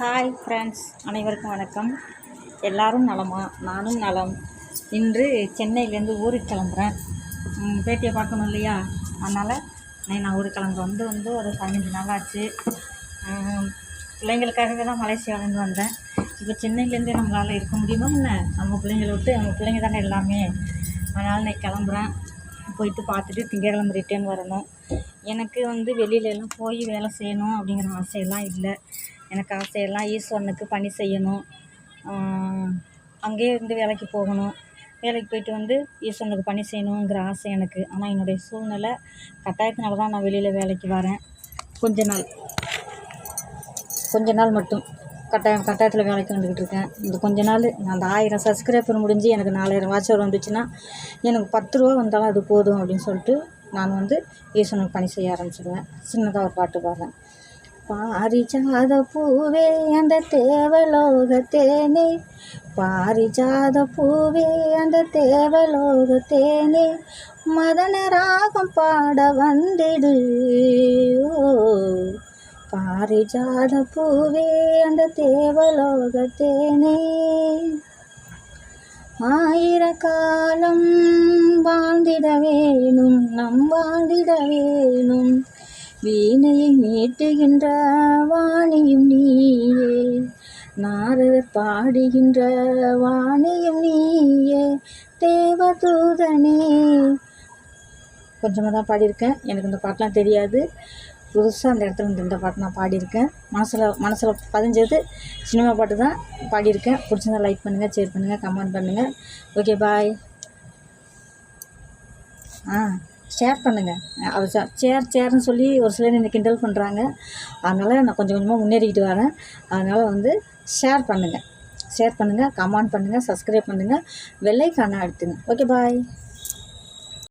Hi friends அனைவருக்கும் வணக்கம். எல்லாரும் நலமா? நானும் நலம். இன்று சென்னையிலேருந்து ஊருக்கு கிளம்புறேன். பேட்டியை பார்க்கணும் இல்லையா? அதனால் நான் ஊருக்கு கிளம்பு வந்து வந்து ஒரு பதினஞ்சு நாள் ஆச்சு. பிள்ளைங்களுக்காகவே தான் மலேசியாவிலேருந்து வந்தேன். இப்போ சென்னையிலேருந்தே நம்மளால் இருக்க முடியுமா என்ன? நம்ம பிள்ளைங்களை விட்டு நம்ம பிள்ளைங்க தானே எல்லாமே. அதனால் நான் கிளம்புறேன். போயிட்டு பார்த்துட்டு திங்கட்கிழமை ரிட்டர்ன் வரணும். எனக்கு வந்து வெளியில எல்லாம் போய் வேலை செய்யணும் அப்படிங்கிற ஆசையெல்லாம் இல்லை. எனக்கு ஆசையெல்லாம் ஈஸ்வரனுக்கு பணி செய்யணும். அங்கேயே இருந்து வேலைக்கு போகணும். வேலைக்கு போயிட்டு வந்து ஈஸ்வரனுக்கு பணி செய்யணுங்கிற ஆசை எனக்கு. ஆனால் என்னுடைய சூழ்நிலை கட்டாயத்தினால தான் நான் வெளியில் வேலைக்கு வரேன். கொஞ்ச நாள். கொஞ்ச நாள் மட்டும். கட்டாயம் கட்டாயத்தில் வேலைக்கு வந்துக்கிட்டு இருக்கேன். இந்த கொஞ்ச நாள் நான் அந்த ஆயிரம் சப்ஸ்கிரைபர் முடிஞ்சு எனக்கு நாலாயிரம் வாட்சர் வந்துச்சுன்னா எனக்கு பத்து ரூபா வந்தாலும் அது போதும் அப்படின்னு சொல்லிட்டு நான் வந்து ஈஸ்வரனுக்கு பணி செய்ய ஆரம்பிச்சிடுவேன் சின்னதாக ஒரு பாட்டு பாடுறேன். பாரிஜாத பூவே அந்த தேவலோகத்தேனே பாரிஜாத பூவே அந்த தேவலோகத்தேனே மதன ராகம் பாட வந்திடு. ஓ பாரிஜாத பூவே அந்த தேவலோகத்தேனே ஆயிரக்காலம் வாழ்ந்திட வேணும் நம் வாழ்ந்திட வேணும். வீணையை மீட்டுகின்ற வாணியும் நீயே. நாரதர் பாடுகின்ற வாணியும் நீயே. தேவதூதனே. கொஞ்சமாக தான் பாடியிருக்கேன். எனக்கு இந்த பாட்டெலாம் தெரியாது. புதுசாக அந்த இடத்துல இந்த இந்த பாட்டு நான் பாடியிருக்கேன். மனசில் மனசில் பதிஞ்சது சினிமா பாட்டு தான் பாடியிருக்கேன். பிடிச்சிருந்தா லைக் பண்ணுங்கள் ஷேர் பண்ணுங்கள் கமெண்ட் பண்ணுங்கள் ஓகே பாய் ஆ. ஷேர் பண்ணுங்கள் அது சேர் சேர்னு சொல்லி ஒரு சிலர் என்னை கிண்டல் பண்ணுறாங்க அதனால் நான் கொஞ்சம் கொஞ்சமாக முன்னேறிக்கிட்டு வரேன். அதனால் வந்து ஷேர் பண்ணுங்கள் ஷேர் பண்ணுங்கள் கமெண்ட் பண்ணுங்கள் சப்ஸ்கிரைப் பண்ணுங்கள் வெள்ளைக்கான அடுத்துங்க ஓகே பாய்